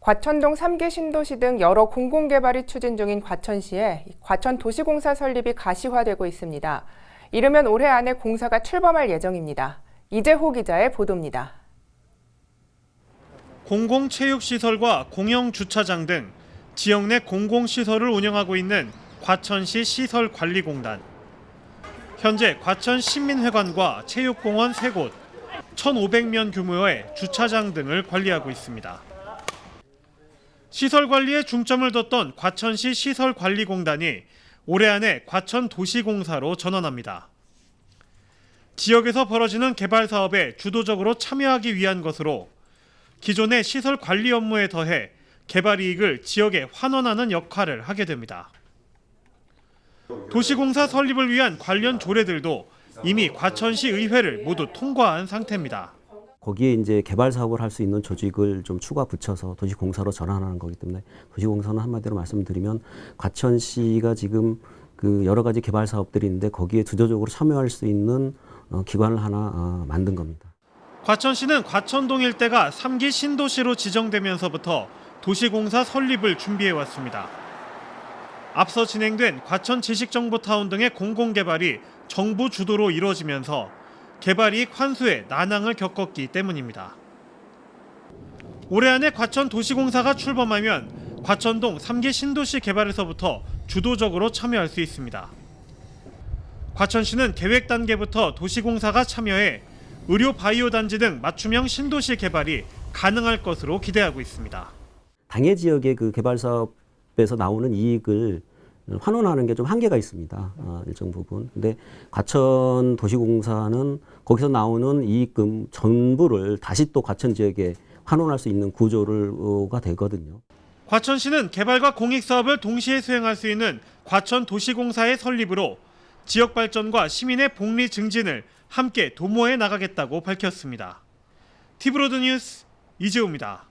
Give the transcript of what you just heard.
과천동 3기 신도시 등 여러 공공개발이 추진 중인 과천시에 과천 도시공사 설립이 가시화되고 있습니다. 이르면 올해 안에 공사가 출범할 예정입니다. 이재호 기자의 보도입니다. 공공체육시설과 공영주차장 등 지역 내 공공시설을 운영하고 있는 과천시 시설관리공단. 현재 과천 시민회관과 체육공원 3곳, 1,500면 규모의 주차장 등을 관리하고 있습니다. 시설 관리에 중점을 뒀던 과천시 시설관리공단이 올해 안에 과천 도시공사로 전환합니다. 지역에서 벌어지는 개발 사업에 주도적으로 참여하기 위한 것으로 기존의 시설 관리 업무에 더해 개발 이익을 지역에 환원하는 역할을 하게 됩니다. 도시공사 설립을 위한 관련 조례들도 이미 과천시 의회를 모두 통과한 상태입니다. 거기에 이제 개발 사업을 할 수 있는 조직을 좀 추가 붙여서 도시공사로 전환하는 거기 때문에 도시공사는 한마디로 말씀드리면 과천시가 지금 그 여러 가지 개발 사업들이 있는데 거기에 주도적으로 참여할 수 있는 어, 기관을 하나 어, 만든 겁니다. 과천시는 과천동 일대가 3기 신도시로 지정되면서부터 도시공사 설립을 준비해 왔습니다. 앞서 진행된 과천 지식정보타운 등의 공공개발이 정부 주도로 이루어지면서 개발이익 환수에 난항을 겪었기 때문입니다. 올해 안에 과천 도시공사가 출범하면 과천동 3기 신도시 개발에서부터 주도적으로 참여할 수 있습니다. 과천시는 계획 단계부터 도시공사가 참여해 의료 바이오 단지 등 맞춤형 신도시 개발이 가능할 것으로 기대하고 있습니다. 당해 지역의 그 개발 사업에서 나오는 이익을 환원하는 게 좀 한계가 있습니다. 어, 일정 부분. 근데 과천 도시공사는 거기서 나오는 이익금 전부를 다시 또 과천 지역에 환원할 수 있는 구조가 되거든요. 과천시는 개발과 공익 사업을 동시에 수행할 수 있는 과천 도시공사의 설립으로 지역 발전과 시민의 복리 증진을 함께 도모해 나가겠다고 밝혔습니다. 티브로드 뉴스 이재호입니다.